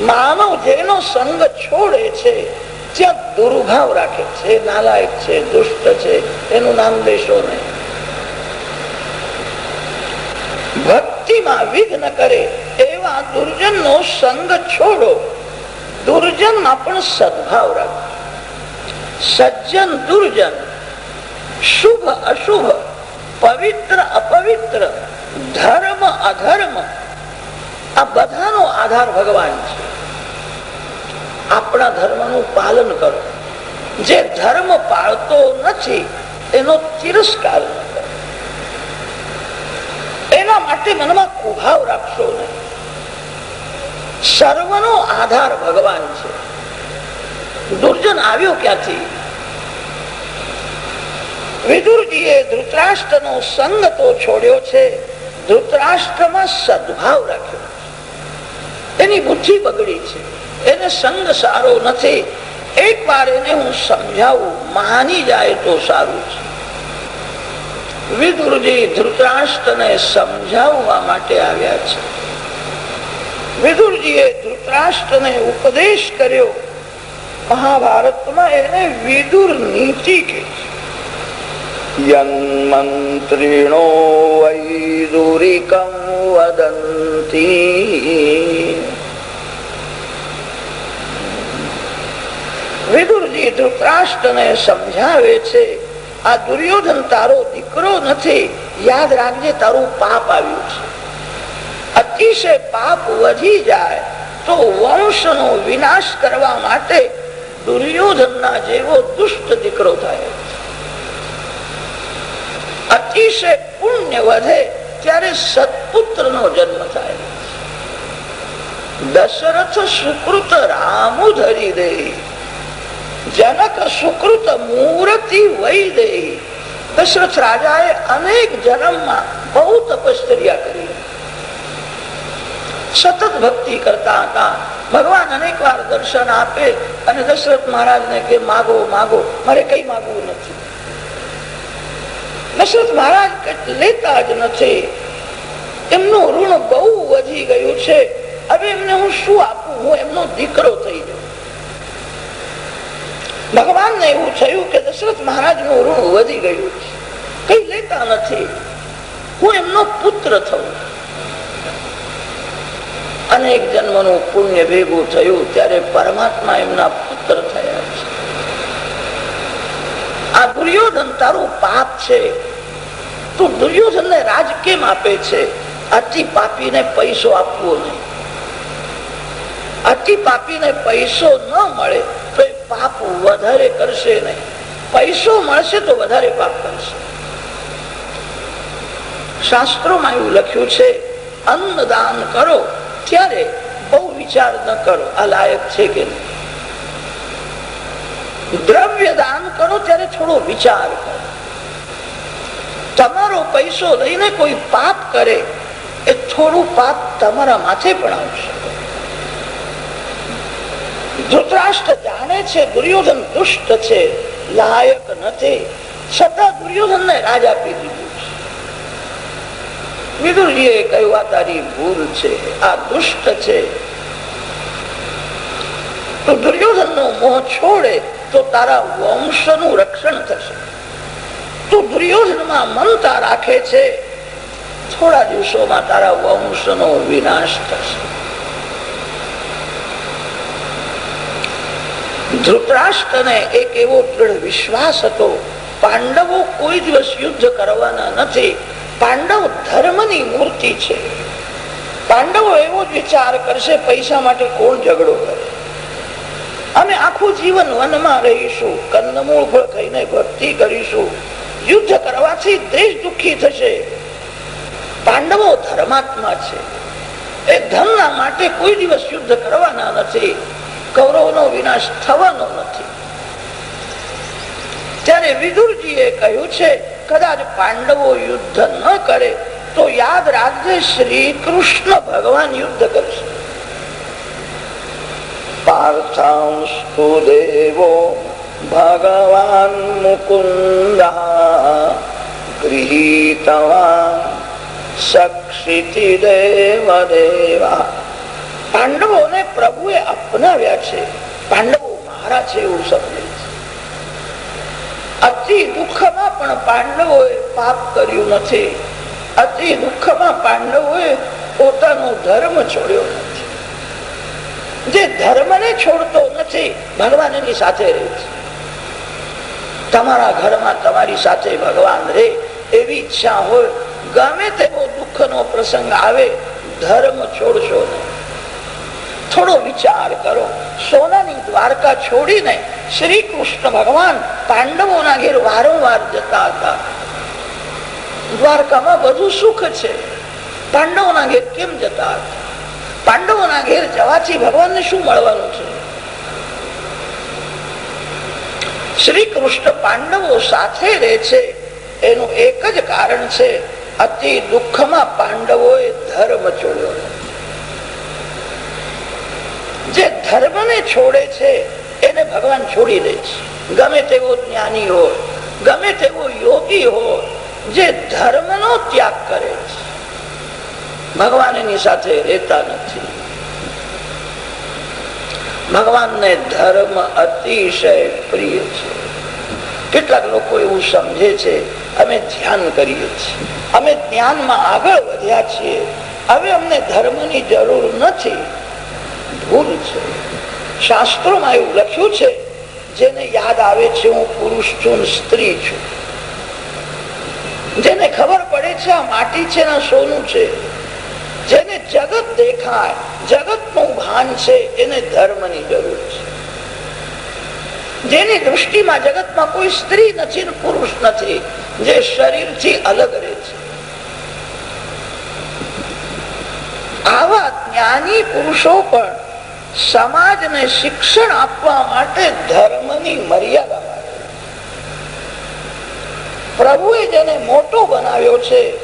માનવ જેનો સંગ છોડે છે. ત્યાં દુર્ભાવ રાખે છે, નાલાયક છે, દુષ્ટ છે, એનું નામ દેશો નહીં. ભક્તિમાં વિઘ્ન કરે એવા દુર્જન નો સંગ છોડો. દુર્જનમાં પણ સદભાવ રાખો. સજ્જન દુર્જન, શુભ અશુભ, પવિત્ર અપવિત્ર, ધર્મ અધર્મ આ બધાનો આધાર ભગવાન છે. આપણા ધર્મનું પાલન કરો. જે ધર્મ પાળતો નથી, એનો તિરસ્કાર એના માટે મનમાં કુભાવ રાખશો નહીં. સર્વનો આધાર ભગવાન છે. દુર્જન આવ્યો ક્યાંથી? વિદુરજીએ ધૃતરાષ્ટ્રનો સંગ તો છોડ્યો છે. ધૃતરાષ્ટ્રમાં સદભાવ રાખ્યો. એની બુદ્ધિ બગડી છે. એને સંગ સારો નથી. એક વાર એને હું સમજાવું, માની જાય તો સારું છે. વિદુરજી ધૃતરાષ્ટ્રને સમજાવવા માટે આવ્યા છે. વિદુરજીએ ધૃતરાષ્ટ્રને ઉપદેશ કર્યો. મહાભારતમાં એને વિદુર નીતિ કે યન્મંત્રીણો વૈદુરિકમ વદંતી. વિદુરજી ધૃતરાષ્ટ્રને સમજાવે છે, આ દુર્યોધન તારો દીકરો નથી. યાદ રાખજે, તારું પાપ આવ્યું છે. અતિશય પાપ વધી જાય તો વંશનો વિનાશ કરવા માટે દુર્યોધનના જેવો દુષ્ટ દીકરો થાય અતિશય પુણ્ય વધે ત્યારે સત્પુત્ર નો જન્મ થાય દશરથ સુકૃત રામુ ધરી દે. જનક સુકૃત મૂર્તિ વૈદે દશરથ રાજાએ અનેક જન્મમાં બહુ તપશ્ચર્યા કરી. સતત ભક્તિ કરતા હતા. ભગવાન અનેક વાર દર્શન આપે અને દશરથ મહારાજ ને કે, માગો માગો, મારે કઈ માગવું નથી. દશરથ મહારાજ લેતા જ નથી. એમનું ઋણ બહુ વધી ગયું છે. હવે એમને હું શું આપું? હું એમનો દીકરો થઈ જાઉં. ભગવાનને એવું થયું કે દશરથ મહારાજનું ઋણ વધી ગયું કઈ લેતા નથી. હું એમનો પુત્ર થઉં. અનેક જન્મનું પુણ્ય ભેગું થયું ત્યારે પરમાત્મા એમના પુત્ર થયા છે. આ દુર્યોધન તારું પાપ છે. તું દુર્યોધન ને રાજ કેમ આપે છે? અતિ પાપીને પૈસો આપવો નહીં. અતિ પાપીને પૈસો ન મળે. પાપ વધારે કરશે નહીં. પૈસો મળશે તો વધારે પાપ કરશે. શાસ્ત્રોમાં એવું લખ્યું છે, અન્નદાન કરો ત્યારે બહુ વિચાર ન કરો, આ લાયક છે કે નહીં? દ્રવ્ય દાન કરો ત્યારે થોડો વિચાર કરો. તમારો પૈસો લઈને કોઈ પાપ કરે, એ થોડું પાપ તમારા માથે પણ આવશે. ધૃતરાષ્ટ્ર જાણે છે, દુર્યોધન દુષ્ટ છે, લાયક નથી. છતાં દુર્યોધન ને રાજ આપી દીધું તો દુર્યોધન મોહ છોડે તો તારા વંશ રક્ષણ થશે. તું દુર્યોધનમાં મમતા રાખે છે. થોડા દિવસોમાં તારા વંશ નો વિનાશ થશે. ધૃતરાષ્ટ્રને એક એવો દૃઢ વિશ્વાસ હતો, પાંડવો કોઈ દિવસ યુદ્ધ કરવાના નથી. પાંડવ ધર્મની મૂર્તિ છે. પાંડવો એવો જ વિચાર કરશે, પૈસા માટે કોણ ઝઘડો કરે? અમે આખું જીવન વનમાં રહીશું, કંદમૂળ ખાઈને ભક્તિ કરીશું. યુદ્ધ કરવાથી દેશ દુઃખી થશે. પાંડવો ધર્માત્મા છે. એ ધનના માટે કોઈ દિવસ યુદ્ધ કરવાના નથી. કૌરવનો વિનાશ થવાનો નથી. ત્યારે વિદુરજીએ કહ્યું છે, કદાચ પાંડવો યુદ્ધ ન કરે, તો યાદ રાખજે શ્રી કૃષ્ણ ભગવાન યુદ્ધ કરશે. પાર્થાંસ્તુ ભગવાન મુકુંદ ગૃહીતવાન સક્ષિતિ દેવ દેવા પાંડવોને પ્રભુએ અપનાવ્યા છે. પાંડવો મારા છે એવું સમજે છે. અતિ દુઃખમાં પણ પાંડવોએ પાપ કર્યું નથી. અતિ દુઃખમાં પાંડવોએ પોતાનો ધર્મ છોડ્યો નથી. જે ધર્મને છોડતો નથી, ભગવાન એની સાથે રહે છે. તમારા ઘરમાં તમારી સાથે ભગવાન રહે એવી ઈચ્છા હોય, ગમે તેવો દુઃખનો પ્રસંગ આવે, ધર્મ છોડશો નહીં. થોડો વિચાર કરો. સોનાની દ્વારકા છોડીને શ્રી કૃષ્ણ ભગવાન પાંડવોના ઘેર વારંવાર જતા હતા. દ્વારકામાં બધું સુખ છે. પાંડવોના ઘેર કેમ જતા હતા? પાંડવોના ઘેર જવાથી ભગવાનને શું મળવાનું છે? શ્રી કૃષ્ણ પાંડવો સાથે રહે છે. એનું એક જ કારણ છે, અતિ દુઃખમાં પાંડવોએ ધર્મ છોડ્યો જે ધર્મને છોડે છે, એને ભગવાન છોડી દે છે. ગમે તેવો જ્ઞાની હોય, ગમે તેવો યોગી હોય, જે ધર્મનો ત્યાગ કરે છે. ભગવાન એની સાથે રહેતા નથી. ભગવાનને ધર્મ અતિશય પ્રિય છે. કેટલાક લોકો એવું સમજે છે, અમે ધ્યાન કરીએ છીએ. અમે જ્ઞાનમાં આગળ વધ્યા છીએ. હવે અમને ધર્મની જરૂર નથી. છે. શાસ્ત્રોમાં એવું લખ્યું છે, જેને યાદ આવે છે, હું પુરુષ છું સ્ત્રી છું. જેને ખબર પડે છે, આ માટી છે ને સોનું છે. જેને જગત દેખાય, જગતનું ભાન છે, એને ધર્મની જરૂર છે. જેની દૃષ્ટિમાં જગતમાં કોઈ સ્ત્રી નથી પુરુષ નથી, જે શરીરથી અલગ રહે છે. આવા જ્ઞાની પુરુષો પણ સમાજને શિક્ષણ આપવા માટે ધર્મની મર્યાદા પ્રભુએ જેને મોટો બનાવ્યો છે,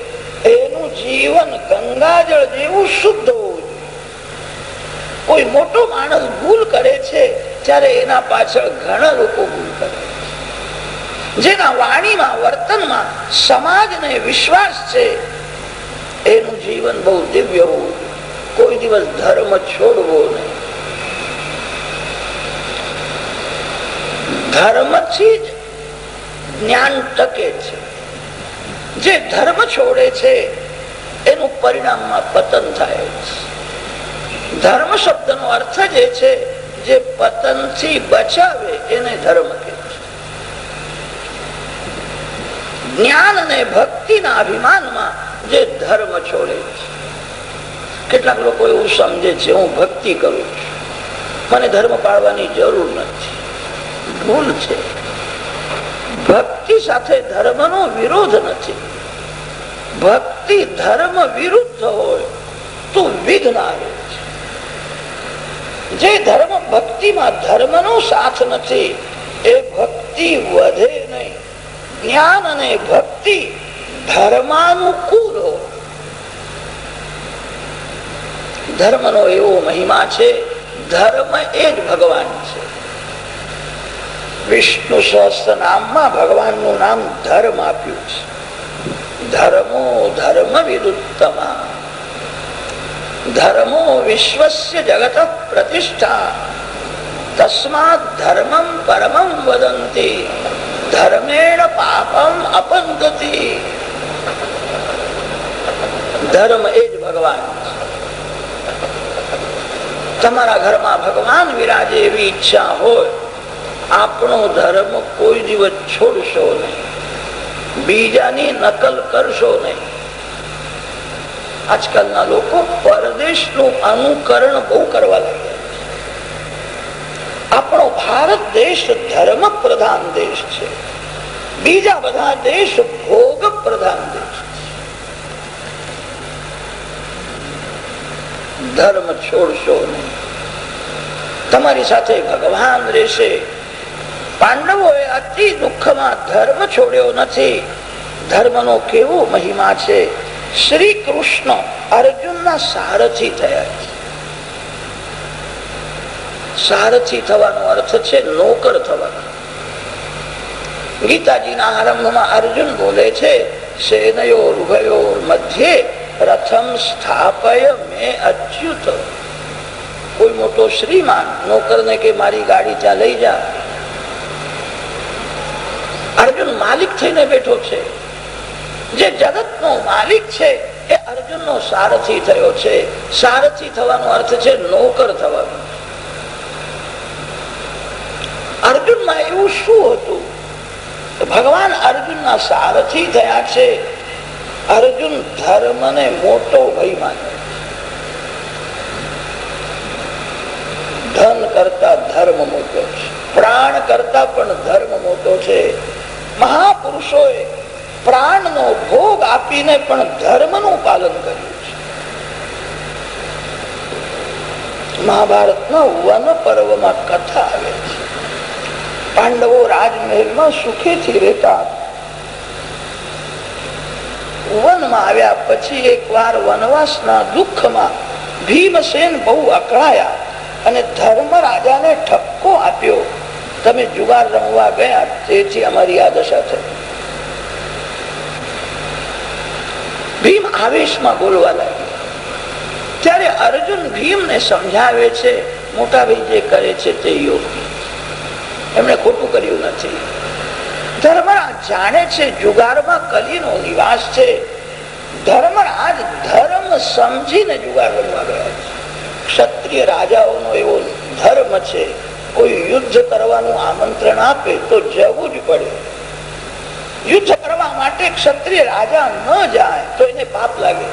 એનું જીવન ગંગાજળ જેવું શુદ્ધ કોઈ મોટો માણસ ભૂલ કરે છે, ત્યારે એના પાછળ ઘણા લોકો ભૂલ કરે જેના વાણીમાં, વર્તનમાં સમાજને વિશ્વાસ છે, એનું જીવન બહુ દિવ્ય હોવું કોઈ દિવસ ધર્મ છોડવો નહીં. ધર્મથી જ જ્ઞાન ટકે છે. જે ધર્મ છોડે છે, એનું પરિણામમાં પતન થાય છે. ધર્મ શબ્દનો અર્થ જે છે, જે પતનથી બચાવે એને ધર્મ કહે છે. જ્ઞાન અને ભક્તિના અભિમાનમાં જે ધર્મ છોડે છે. કેટલાક લોકો એવું સમજે છે, હું ભક્તિ કરું છું. મને ધર્મ પાળવાની જરૂર નથી. ભૂલ છે. ભક્તિ સાથે ધર્મનો વિરોધ નથી. ભક્તિ ધર્મ વિરુદ્ધ હોય તો વિઘ્ન આવે છે. જે ધર્મ ભક્તિમાં ધર્મનો સાથ નથી, એ ભક્તિ વધે નહીં. જ્ઞાન અને ભક્તિ ધર્માનુકૂળ હોય. ધર્મનો એવો મહિમા છે, ધર્મ એ જ ભગવાન છે. વિષ્ણુ સહસ્ત્ર નામમાં ભગવાનનું નામ ધર્મ આપ્યું છે. ધર્મો, ધર્મ વિદુત્તમા. ધર્મો વિશ્વસ્ય જગત પ્રતિષ્ઠા. તસ્માત ધર્મમ પરમમ વદંતી. ધર્મેણ પાપમ અપંગતિ. ધર્મ એ જ ભગવાન તમારા ઘરમાં ભગવાન વિરાજે એવી ઈચ્છા હોય આપણો ધર્મ કોઈ દિવસ છોડશો નહીં. બીજાની નકલ કરશો નહીં. આજકાલના લોકો પરદેશનું અનુકરણ બહુ કરવા લાગ્યા આપણો ભારત દેશ ધર્મ પ્રધાન દેશ છે. બીજા બધા દેશ ભોગ પ્રધાન દેશ ધર્મ છોડશો નહીં. તમારી સાથે ભગવાન રહેશે. પાંડવોએ અતિ દુઃખમાં ધર્મ છોડ્યો નથી. ધર્મનો કેવો મહિમા છે? શ્રી કૃષ્ણ અર્જુનના સારથી થયા સારથી થવાનો અર્થ છે નોકર થવાનો. ગીતાજીના આરંભમાં અર્જુન બોલે છે, સેનયો ભયો મધ્યે રથમ સ્થાપય મે અચ્યુત. કોઈ મોટો શ્રીમાન નોકરને કે મારી ગાડી ત્યાં લઈ જા. અર્જુન માલિક થઈને બેઠો છે. જે જગત નો માલિક છે, એ અર્જુન નો સારથી થયો છે. સારથી થવાનો અર્થ છે નોકર થવાનો. અર્જુનમાં એવું શું હતું? ભગવાન અર્જુનના સારથી થયા છે. અર્જુન ધર્મને મોટો ભય માને ધન કરતા ધર્મ મોટો છે. પ્રાણ કરતા પણ ધર્મ મોટો છે. મહાપુરુષોએ પ્રાણનો ભોગ આપીને પણ ધર્મનું પાલન કર્યું છે. મહાભારતના વન પર્વમાં કથા આવે છે. પાંડવો રાજમહેલમાં સુખેથી રહેતા વનમાં આવ્યા પછી એકવાર વનવાસના દુઃખમાં ભીમસેન બહુ અકળાયા અને ધર્મ રાજાને ઠપકો આપ્યો. તમે જુગાર રમવા ગયા, તેથી અમારી આ દશા થઈ. ભીમ આવેશમાં બોલવા લાગ્યો ત્યારે અર્જુન ભીમને સમજાવે છે મોટા ભાઈ જે કરે છે તે યોગી. એમણે ખોટું કર્યું નથી. ધર્મરાજ જાણે છે જુગારમાં કલીનો નિવાસ છે. ધર્મરાજ ધર્મ સમજીને જુગાર રમવા ગયા છે. ક્ષત્રિય રાજાઓનો એવો ધર્મ છે કોઈ યુદ્ધ કરવાનું આમંત્રણ આપે તો જવું જ પડે. યુદ્ધ કરવા માટે ક્ષત્રિય રાજા ન જાય તો એને પાપ લાગે.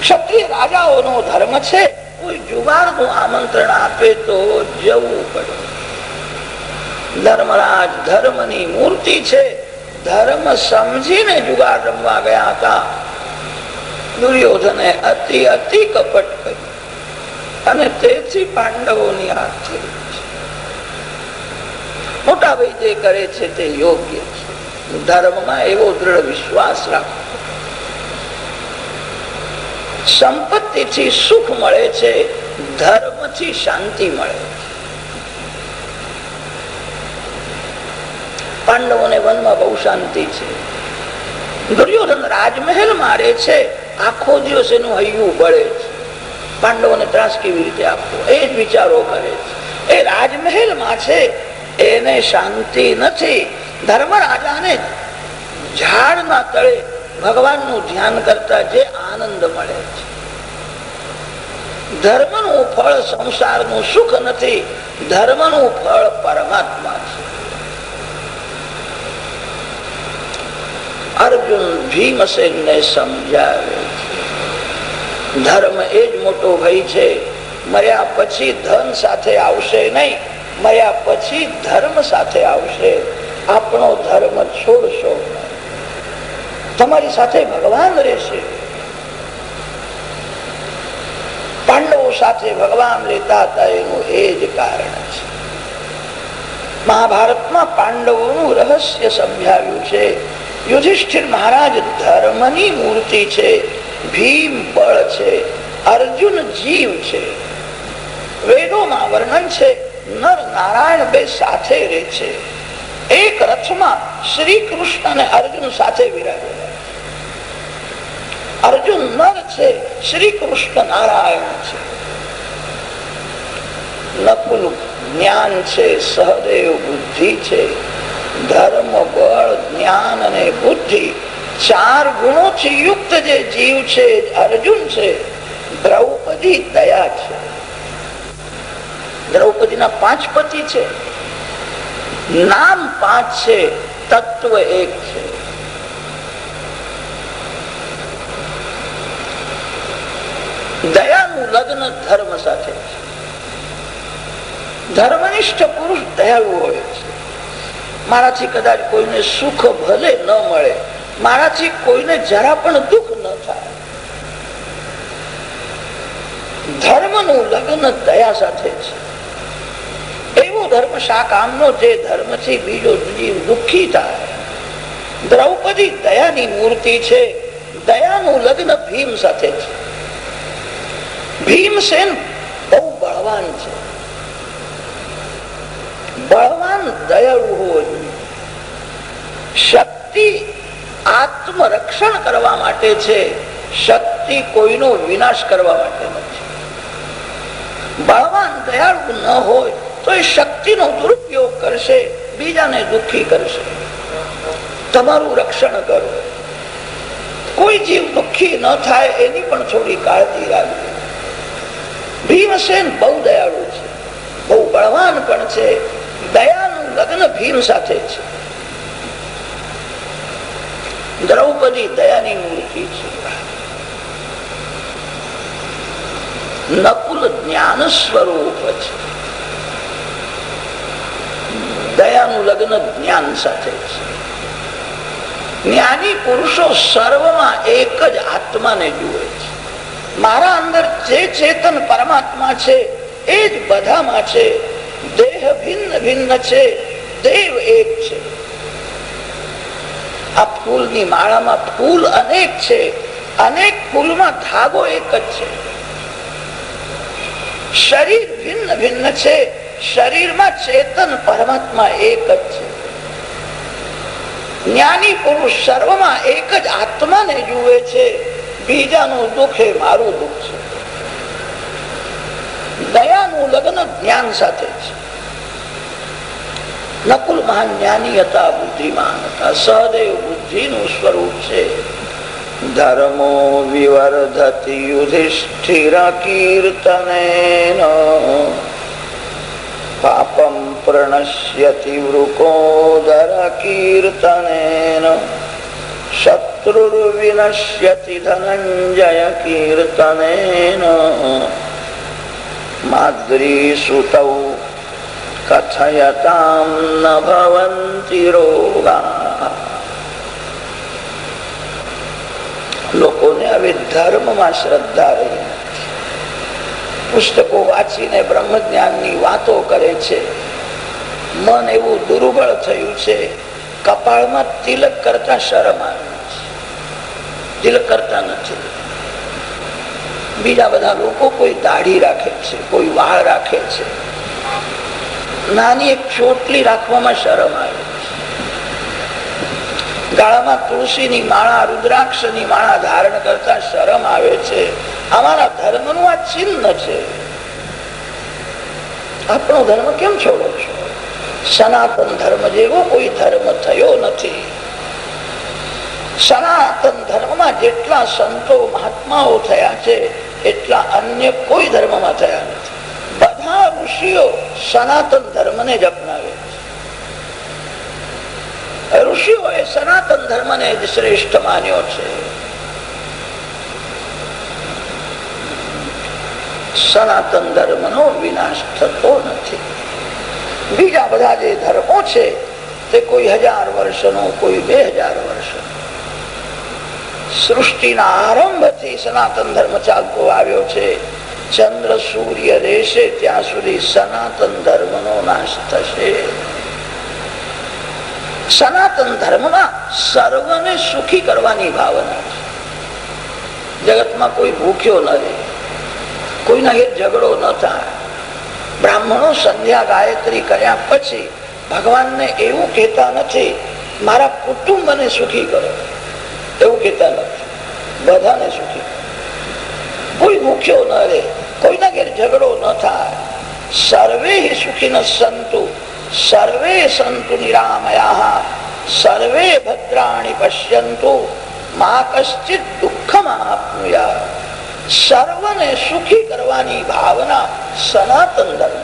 ક્ષત્રિય રાજાઓનો ધર્મ છે, કોઈ જુગારનું આમંત્રણ આપે તો જવું પડે. ધર્મરાજ ધર્મની મૂર્તિ છે, ધર્મ સમજીને જુગાર રમવા ગયા હતા. દુર્યોધને અતિ અતિ કપટ કર્યું. અને તેથી પાંડવોની હાથ થઈ મોટા ભાઈ જે કરે છે તે યોગ્ય છે. ધર્મમાં એવો દ્રઢ વિશ્વાસ રાખો. સંપત્તિથી સુખ મળે છે, ધર્મથી શાંતિ મળે છે. પાંડવોને વનમાં બહુ શાંતિ છે. દુર્યોધન રાજમહેલ મારે છે, આખો દિવસ એનું હૈયું બળે છે. પાંડવોને ત્રાસ કેવી રીતે આપવો? એ જ વિચારો કરે છે. એ રાજમહેલમાં છે. એને શાંતિ નથી. ધર્મ રાજાને ઝાડના તળે ભગવાનનું ધ્યાન કરતા જે આનંદ મળે છે. ધર્મનું ફળ સંસારનું સુખ નથી. ધર્મનું ફળ પરમાત્મા છે. અર્જુન ભીમસેન ને સમજાવે છે. ધર્મ એ જ મોટો ભય છે. મર્યા પછી ધન સાથે આવશે નહીં. મર્યા પછી ધર્મ સાથે આવશે. આપણો ધર્મ છોડશો તમારી સાથે ભગવાન રહેશે. પાંડવો સાથે ભગવાન રહેતા હતા, એનું એ જ કારણ છે. મહાભારતમાં પાંડવોનું રહસ્ય સમજાવ્યું છે. યુધિષ્ઠિર મહારાજ ધર્મની મૂર્તિ છે. ભીમ બળ છે, અર્જુન જીવ છે. વેદોમાં વર્ણન છે નર નારાયણ બે સાથે રહે છે. એક રથમાં શ્રી કૃષ્ણ અને અર્જુન સાથે વિરાજેલા અર્જુન નર છે શ્રી કૃષ્ણ નારાયણ છે. નકુલ જ્ઞાન છે, સહદેવ બુદ્ધિ છે. ધર્મ, બળ, જ્ઞાન અને બુદ્ધિ ચાર ગુણોથી યુક્ત જે જીવ છે, અર્જુન છે, દ્રૌપદી દયા છે. દ્રૌપદીના પાંચ પતિ છે. નામ પાંચ છે, તત્વ એક છે. દયાનું લગ્ન ધર્મ સાથે ધર્મનિષ્ઠ પુરુષ દયાળુ હોય છે. મારાથી કદાચ કોઈને સુખ ભલે ન મળે મારાથી કોઈને જરા પણ દુઃખ ન થાય. ધર્મનું લગ્ન દયા સાથે છે. એવો ધર્મ શા કામનો? જે ધર્મથી બીજો જીવ દુઃખી થાય. દ્રૌપદી દયાની મૂર્તિ છે. દયાનું લગ્ન ભીમ સાથે છે. ભીમસેન બહુ બળવાન છે. બળવાન દયાળુ હોવો જોઈએ શક્તિ આત્મરક્ષણ કરવા માટે છે. શક્તિ કોઈનો વિનાશ કરવા માટે નથી. બળવાન, દયાળુ ન હોય તો એ શક્તિનો દુરુપયોગ કરશે, બીજાને દુઃખી કરશે. તમારું રક્ષણ કરો. કોઈ જીવ દુઃખી ન થાય એની પણ થોડી કાળજી રાખવી ભીમસેન બહુ દયાળુ છે. બહુ બળવાન પણ છે. દયાનું લગ્ન ભીમ સાથે છે. દ્રૌપદી દયાની મૂર્તિ છે. નકુલ જ્ઞાન સ્વરૂપ છે. દયાનું લગ્ન જ્ઞાન સાથે છે. જ્ઞાની પુરુષો સર્વમાં એક જ આત્માને જુએ છે. મારા અંદર જે ચેતન પરમાત્મા છે, એ જ બધામાં છે. દેહ ભિન્ન ભિન્ન છે, દેવ એક છે. આ ફૂલની માળામાં ફૂલ અનેક છે. અનેક ફૂલમાં ધાગો એક જ છે. શરીર ભિન્ન ભિન્ન છે. શરીરમાં ચેતન પરમાત્મા એક જ છે. જ્ઞાની પુરુષ સર્વમાં એક જ આત્માને જુએ છે. બીજાનું દુઃખ એ મારું દુઃખ છે. દયાનું લગ્ન જ્ઞાન સાથે છે. નકુલ મહાન જ્ઞાની હતા બુદ્ધિમાન હતા સહદેવ બુદ્ધિનું સ્વરૂપ છે. ધર્મો વિવર્ધતિ યુધિષ્ઠિર કીર્તનેન પાપમ પ્રણશ્યતિ વૃકોદર કીર્તનેન શત્રુર્વિનશ્યતિ ધનંજય કીર્તનેન માદ્રી સુતૌ કથયતામ ન ભવંતિ રોગા લોકોને હવે ધર્મમાં શ્રદ્ધા રહી પુસ્તકો વાંચીને બ્રહ્મ જ્ઞાનની વાતો કરે છે મન એવું દુર્બળ થયું છે કપાળમાં તિલક કરતા શરમ આવે તિલક કરતા નથી બીજા બધા લોકો કોઈ દાઢી રાખે છે કોઈ વાળ રાખે છે નાની એક ચોટલી રાખવામાં શરમ આવે. ગાળામાં તુલસીની માળા, રુદ્રાક્ષની માળા ધારણ કરતા શરમ આવે છે. અમારા ધર્મનું આ ચિહ્ન છે. આપણો ધર્મ કેમ છોડો છો? સનાતન ધર્મ જેવો કોઈ ધર્મ થયો નથી. સનાતન ધર્મમાં જેટલા સંતો, મહાત્માઓ થયા છે, એટલા અન્ય કોઈ ધર્મમાં થયા નથી. બધા ઋષિઓ સનાતન ધર્મને જ અપનાવે છે. ઋષિઓએ સનાતન ધર્મને જ શ્રેષ્ઠ માન્યો છે. સનાતન ધર્મનો વિનાશ થતો નથી. બીજા બધા જે ધર્મો છે, તે કોઈ હજાર વર્ષનો, કોઈ બે હજાર વર્ષનો. સૃષ્ટિના આરંભથી સનાતન ધર્મ ચાલતો આવ્યો છે. ચંદ્ર સૂર્ય રહેશે, ત્યાં સુધી સનાતન ધર્મનો નાશ થશે. સનાતન ધર્મમાં સર્વને સુખી કરવાની ભાવના છે. જગતમાં કોઈ ભૂખ્યો ન રહે, કોઈના ઘેર ઝઘડો ન થાય. બ્રાહ્મણો સંધ્યા ગાયત્રી કર્યા પછી ભગવાનને એવું કહેતા નથી, મારા કુટુંબને સુખી કરો. એવું કહેતા નથી. બધાને સુખી કોઈ ભૂખ્યો ન રહે કોઈના ઘેર ઝઘડો ન થાય. સર્વે સુખી ન સંતુ, સર્વે સંતુ નિરામયા, સર્વે ભદ્રાણી પશ્યંતુ, મા કશ્ચિત દુઃખમાં સર્વને સુખી કરવાની ભાવના સનાતન ધર્મ.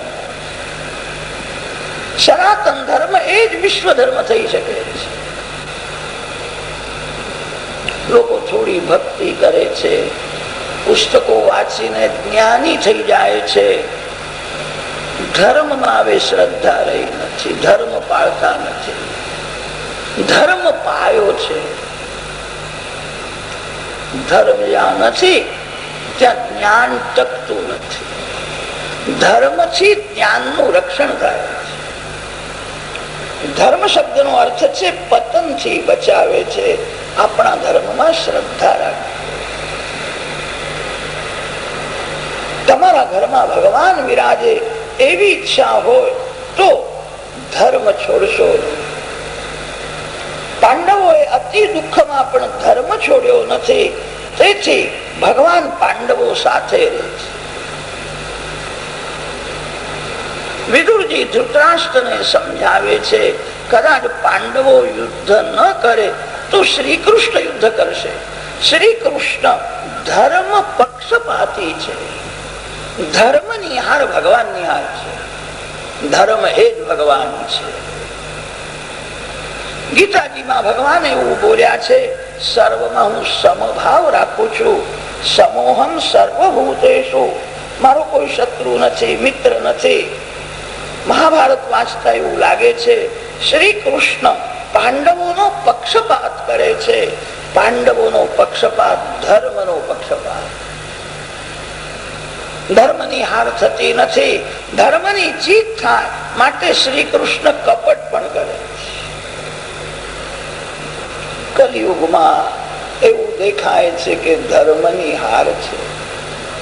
સનાતન ધર્મ એ જ વિશ્વ ધર્મ થઈ શકે છે. લોકો થોડી ભક્તિ કરે છે પુસ્તકો વાંચીને જ્ઞાની થઈ જાય છે. ધર્મમાં આવે શ્રદ્ધા રહી નથી, ધર્મ પાળતા નથી. ધર્મ પાયો છે. ધર્મ જ્યાં નથી, ત્યાં જ્ઞાન ટકતું નથી. ધર્મથી જ્ઞાનનું રક્ષણ થાય ધર્મ શબ્દનો અર્થ છે, પતનથી બચાવે છે. આપણા ધર્મમાં શ્રદ્ધા રાખે તમારા ઘરમાં ભગવાન વિરાજે એવી ઈચ્છા હોય તો ધર્મ છોડશો. પાંડવોએ અતિ દુઃખમાં પણ ધર્મ છોડ્યો નથી. તેથી ભગવાન પાંડવો સાથે રહે છે વિદુરજી સમજાવે છે, કદાચ પાંડવો યુદ્ધ ન કરે તો શ્રી કૃષ્ણ યુદ્ધ કરશે. શ્રી કૃષ્ણ ધર્મ પક્ષપાતી છે. ધર્મ નિહાર ભગવાન નિહાર છે. ધર્મ એ જ ભગવાન છે. ગીતાજીમાં ભગવાન એવું બોલ્યા છે, સર્વમાં હું સમભાવ રાખું છું, સમોહમ સર્વભૂતેશો મારો કોઈ શત્રુ નથી, મિત્ર નથી. મહાભારત વાંચતા એવું લાગે છે શ્રી કૃષ્ણ પાંડવોનો પક્ષપાત કરે છે. પાંડવોનો પક્ષપાત, ધર્મનો પક્ષપાત. ધર્મની હાર થતી નથી. ધર્મની જીત થાય માટે શ્રી કૃષ્ણ કપટ પણ કરે કલિયુગમાં એવું દેખાય છે કે ધર્મની હાર છે.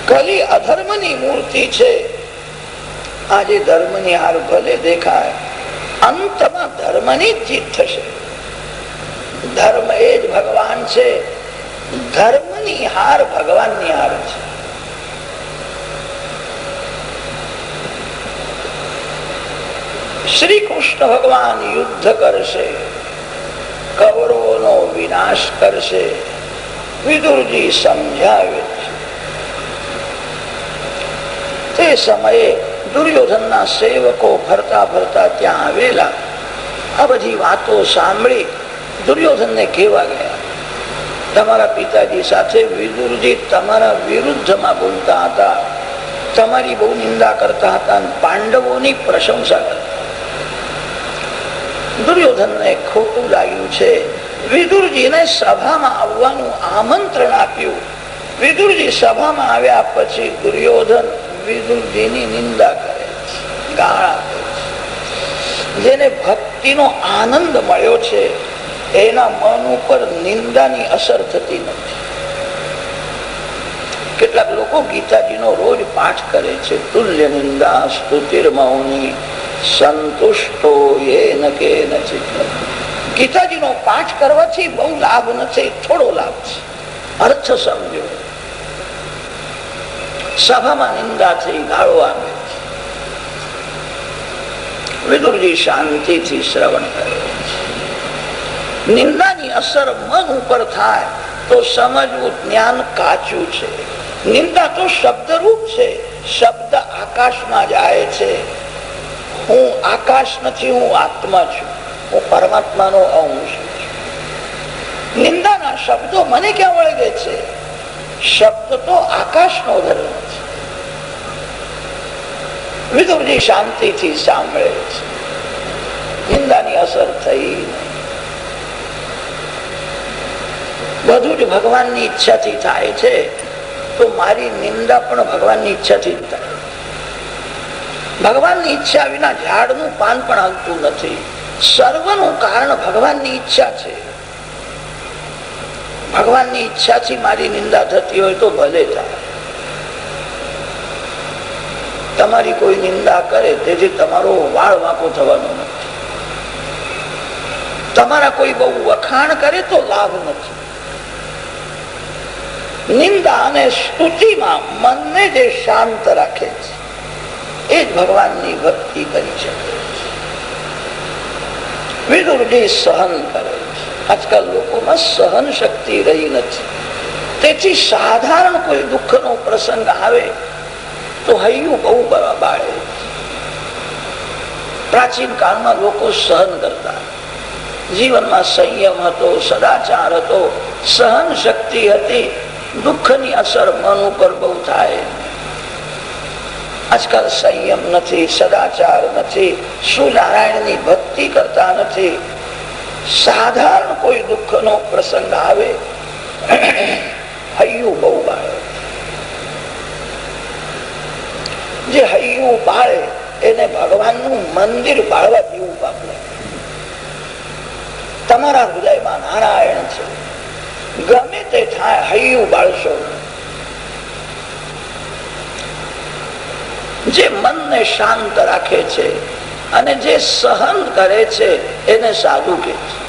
કલી અધર્મની મૂર્તિ છે. આજે ધર્મની હાર ભલે દેખાય, અંતમાં ધર્મની જીત થશે. ધર્મ એ જ ભગવાન છે. ધર્મની હાર ભગવાનની હાર છે. શ્રી કૃષ્ણ ભગવાન યુદ્ધ કરશે, કૌરવોનો વિનાશ કરશે, વિદુરજી સમજાવે છે. તે સમયે દુર્યોધનના સેવકો ફરતા ફરતા ત્યાં આવેલા. આ બધી વાતો સાંભળી દુર્યોધનને કેવા ગયા, તમારા પિતાજી સાથે વિદુરજી તમારા વિરુદ્ધમાં બોલતા હતા. તમારી બહુ નિંદા કરતા હતા પાંડવોની પ્રશંસા કરતા દુર્યોધનને ખોટું લાગ્યું છે. વિદુરજીને સભામાં આવવાનું આમંત્રણ આપ્યું. વિદુરજી સભામાં આવ્યા પછી દુર્યોધન વિદુરજીની નિંદા કરે ગાળ જેને ભક્તિનો આનંદ મળ્યો છે, એના મન ઉપર નિંદાની અસર થતી નથી. કેટલાક લોકો ગીતાજીનો રોજ પાઠ કરે છે, તુલ્ય નિંદા સ્તુતિર મૌની સંતુષ્ટો એ નકે ગીતાજીનો પાઠ કરવાથી બહુ લાભ નથી, થોડો લાભ છે. અર્થ સમજો. સભામાં નિંદા થઈ ગાળો આવે વિદુરજી શાંતિથી શ્રવણ કરે નિંદાની અસર મન ઉપર થાય તો સમજવું જ્ઞાન કાચું છે. નિંદા તો શબ્દરૂપ છે. શબ્દ આકાશમાં જાય છે. હું આકાશ નથી, હું આત્મા છું. હું પરમાત્માનો અંશ છું. નિંદાના શબ્દો મને ક્યાં વળગે છે? શબ્દ તો આકાશનો ધર્મ છે. વિદુરજી શાંતિથી સાંભળે છે. નિંદાની અસર થઈ બધું જ ભગવાનની ઈચ્છાથી થાય છે. તો મારી નિંદા પણ ભગવાનની ઈચ્છાથી જ થાય. ભગવાનની ઈચ્છા વિના ઝાડનું પાન પણ આવતું નથી. સર્વનું કારણ ભગવાનની ઈચ્છા છે. ભગવાનની ઈચ્છાથી મારી નિંદા થતી હોય તો ભલે થાય. તમારી કોઈ નિંદા કરે તેથી તમારો વાળ વાંકો થવાનો નથી. તમારા કોઈ બહુ વખાણ કરે તો લાભ નથી. નિંદા અને સ્તુતિમાં મનને જે શાંત રાખે છે. એ જ ભગવાનની ભક્તિ કરી શકે વિદુરજી સહન કરે આજકાલ લોકોમાં સહન શક્તિ રહી નથી. તેથી સાધારણ કોઈ દુઃખનો પ્રસંગ આવે તો હૈયું બહુ બાળે. પ્રાચીન કાળમાં લોકો સહન કરતા. જીવનમાં સંયમ હતો, સદાચાર હતો સહન શક્તિ હતી. દુઃખની અસર મન ઉપર બહુ થાય. આજકાલ સંયમ નથી, સદાચાર નથી, સુનારાયણની ભક્તિ કરતા નથી. સાધારણ કોઈ દુઃખનો પ્રસંગ આવે, હૈયું બહુ બાળે. જે હૈયું બાળે, એને ભગવાનનું મંદિર બાળવા જેવું પાપ તમારા હૃદયમાં નારાયણ છે. ગમે તે થાય, હૈયું બાળશો. જે મનને શાંત રાખે છે અને જે સહન કરે છે, એને સાધુ કે છે.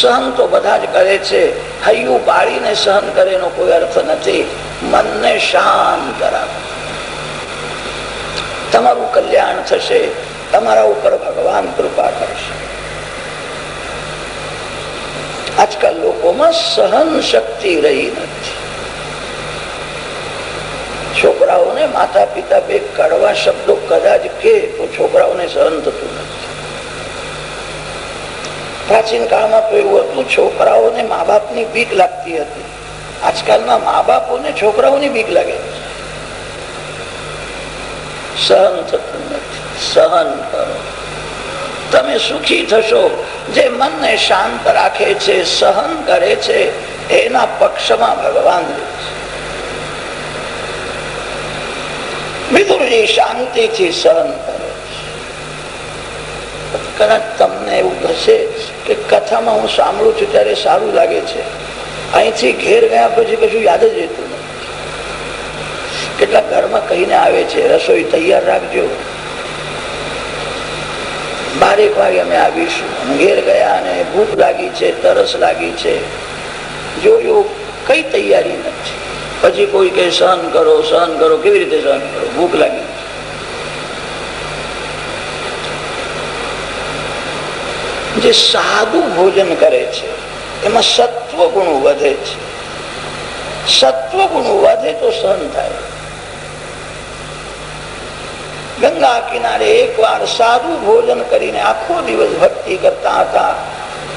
સહન તો બધા જ કરે છે, હૈયું બાળીને સહન કરે એનો કોઈ અર્થ નથી. મનને શાંત રાખો. તમારું કલ્યાણ થશે, તમારા ઉપર ભગવાન કૃપા કરશે. આજકાલ લોકોમાં સહન શક્તિ રહી નથી. છોકરાઓને માતા પિતા બે કડવા શબ્દો કદાચ કે છોકરાઓને સહન થતું નથી. પ્રાચીન કાળમાં તો એવું હતું, છોકરાઓને મા બાપની બીક લાગતી હતી. આજકાલના મા બાપોને છોકરાઓની બીક લાગે સહન થતું નથી. સહન કરો. તમે સુખી થશો. જે મનને શાંત રાખે છે, સહન કરે છે, એના પક્ષમાં ભગવાન રહે છે વિદુરજી શાંતિથી સહન કરે કદાચ તમને એવું થશે કે કથામાં હું સાંભળું છું ત્યારે સારું લાગે છે. અહીંથી ઘેર ગયા પછી કશું યાદ જ રહેતું નથી. કેટલાક ઘરમાં કહીને આવે છે, રસોઈ તૈયાર રાખજો. બારેક વાગે અમે આવીશું. ઘેર ગયા અને ભૂખ લાગી છે, તરસ લાગી છે. જોયું કઈ તૈયારી નથી. પછી કોઈ કે સહન કરો સહન કરો. કેવી રીતે સહન કરો? ભૂખ લાગી. જે સાદું ભોજન કરે છે, એમાં સત્વ ગુણ વધે છે. સત્વ ગુણ વધે તો સહન થાય. ગંગા કિનારે એક વાર સાદું ભોજન કરીને આખો દિવસ ભક્તિ કરતા હતા.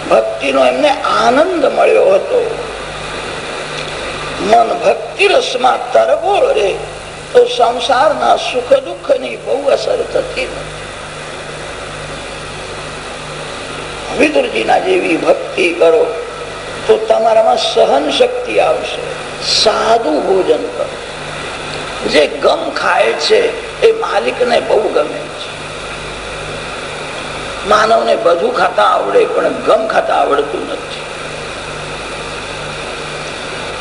ભક્તિનો એમને આનંદ મળ્યો હતો. મન ભક્તિ રસમાં તરબોળ રે, તો સંસારના સુખ દુઃખની બહુ અસર થતી નથી. જેવી ભક્તિ કરો, તો તમારામાં સહન શક્તિ આવશે, સાદું ભોજન કરો. જે ગમ ખાય છે, એ માલિકને બહુ ગમે છે. માનવને બધું ખાતા આવડે, પણ ગમ ખાતા આવડતું નથી.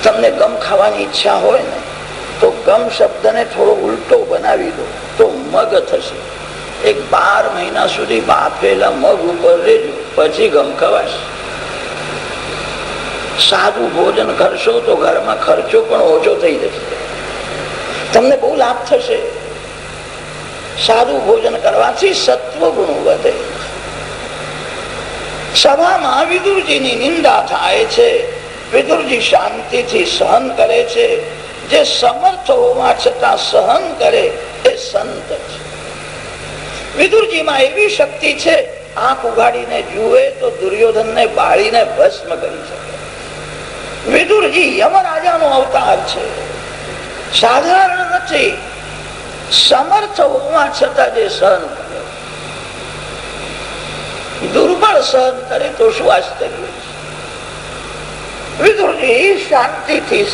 તમને ગમ ખાવાની ઈચ્છા હોય ને, તો ગમ શબ્દને થોડો ઉલટો બનાવી દો, તો મગ થશે. એક બાર મહિના સુધી બાફેલા મગ ઉપર રેજો, પછી ગમ ખવાશે. સાદું ભોજન કરશો તો ઘરમાં ખર્ચો પણ ઓછો થઈ જશે. તમને બહુ લાભ થશે. સાદું ભોજન કરવાથી સત્વ ગુણ વધે. સભામાં વિદુરજીની નિંદા થાય છે. વિદુરજી શાંતિથી સહન કરે છે. જે સમર્થ હોવા છતાં સહન કરે એ સંત છે. વિદુરજીમાં એવી શક્તિ છે, આંખ ઉગાડીને જુએ તો દુર્યોધન ને બાળીને ભસ્મ કરી શકે. વિદુરજી યમરાજાનો અવતાર છે. સાધારણ નથી, સમર્થ હોવા છતાં જે સહન કરે. દુર્બળ સહન કરે તો શું આશ્ચર્ય છે વિદુરજી શાંતિથી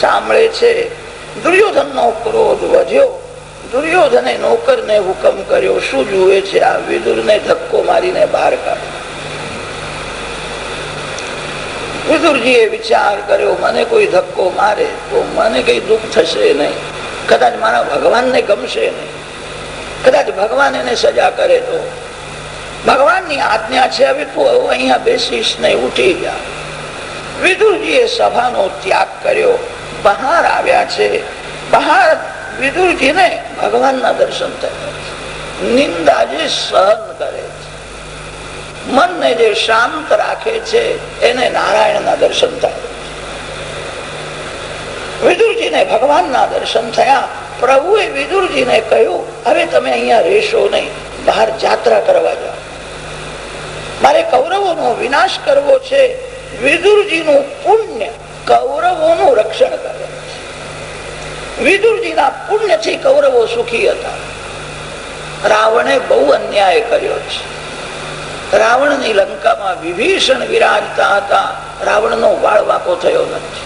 વિચાર કર્યો, મને કોઈ ધક્કો મારે તો મને કઈ દુઃખ થશે નહીં. કદાચ મારા ભગવાનને ગમશે નહીં. કદાચ ભગવાન એને સજા કરે તો. ભગવાનની આજ્ઞા છે, હવે તું અહીંયા બેસીશ નહીં ઉઠી ગયા વિદુરજીએ સભાનો ત્યાગ કર્યો. બહાર આવ્યા છે. બહાર વિદુરજીને ભગવાનના દર્શન થયા નિંદા જે સહન કરે છે. મનને જે શાંત રાખે છે, એને નારાયણના દર્શન થાય વિદુરજીને ભગવાનના દર્શન થયા. પ્રભુએ વિદુરજીને કહ્યું, હવે તમે અહીંયા રહેશો નહીં. બહાર જાત્રા કરવા જાઓ. મારે કૌરવોનો વિનાશ કરવો છે. વિદુરજીનું પુણ્ય કૌરવોનું રક્ષણ કરે વિદુરજીના પુણ્યથી કૌરવો સુખી હતા. રાવણે બહુ અન્યાય કર્યો છે. રાવણની લંકામાં વિભીષણ વિરાજતા હતા. રાવણનો વાળ વાંકો થયો નથી.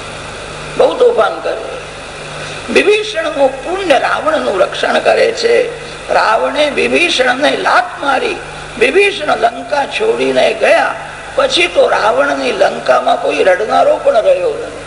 બહુ તોફાન વિભીષણ વિભીષણનું પુણ્ય રાવણનું રક્ષણ કરે છે. રાવણે વિભીષણને લાત મારી. વિભીષણ લંકા છોડીને ગયા. પછી તો રાવણની લંકામાં કોઈ રડનારો પણ રહ્યો નથી.